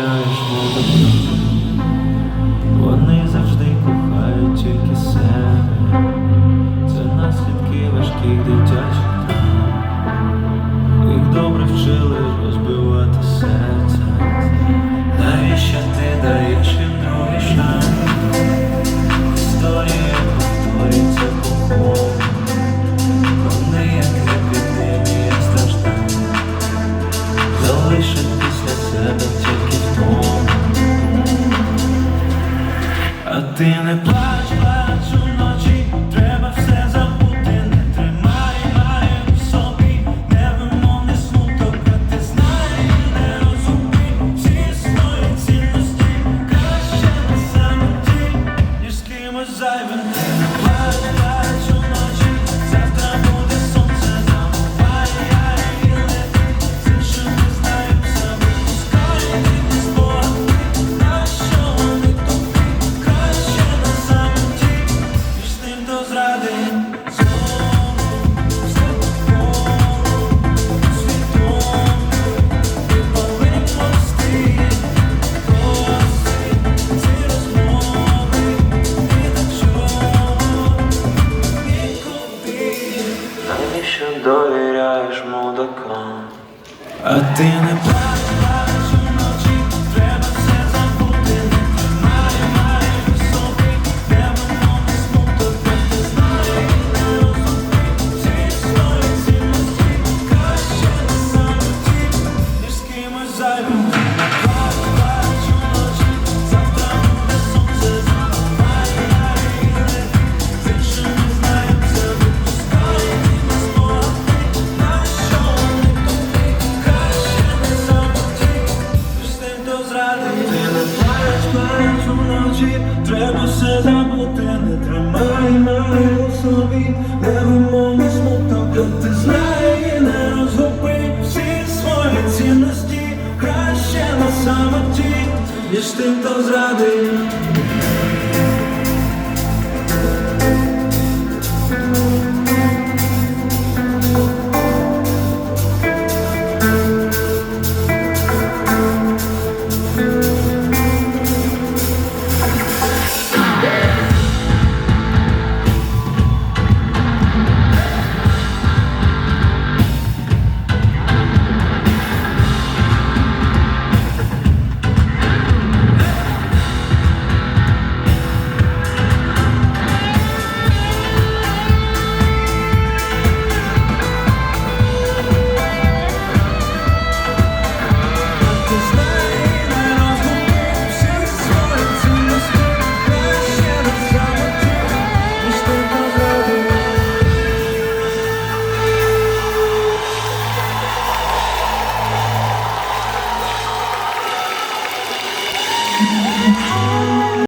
Yes, Lord. а ти не плач. до зради. Довіряєш мудакам, а ти не плачеш. собі, невимовні смуток, ти знає, не розгуби всі свої цінності, краще на самоті, ніж ти то зрадив.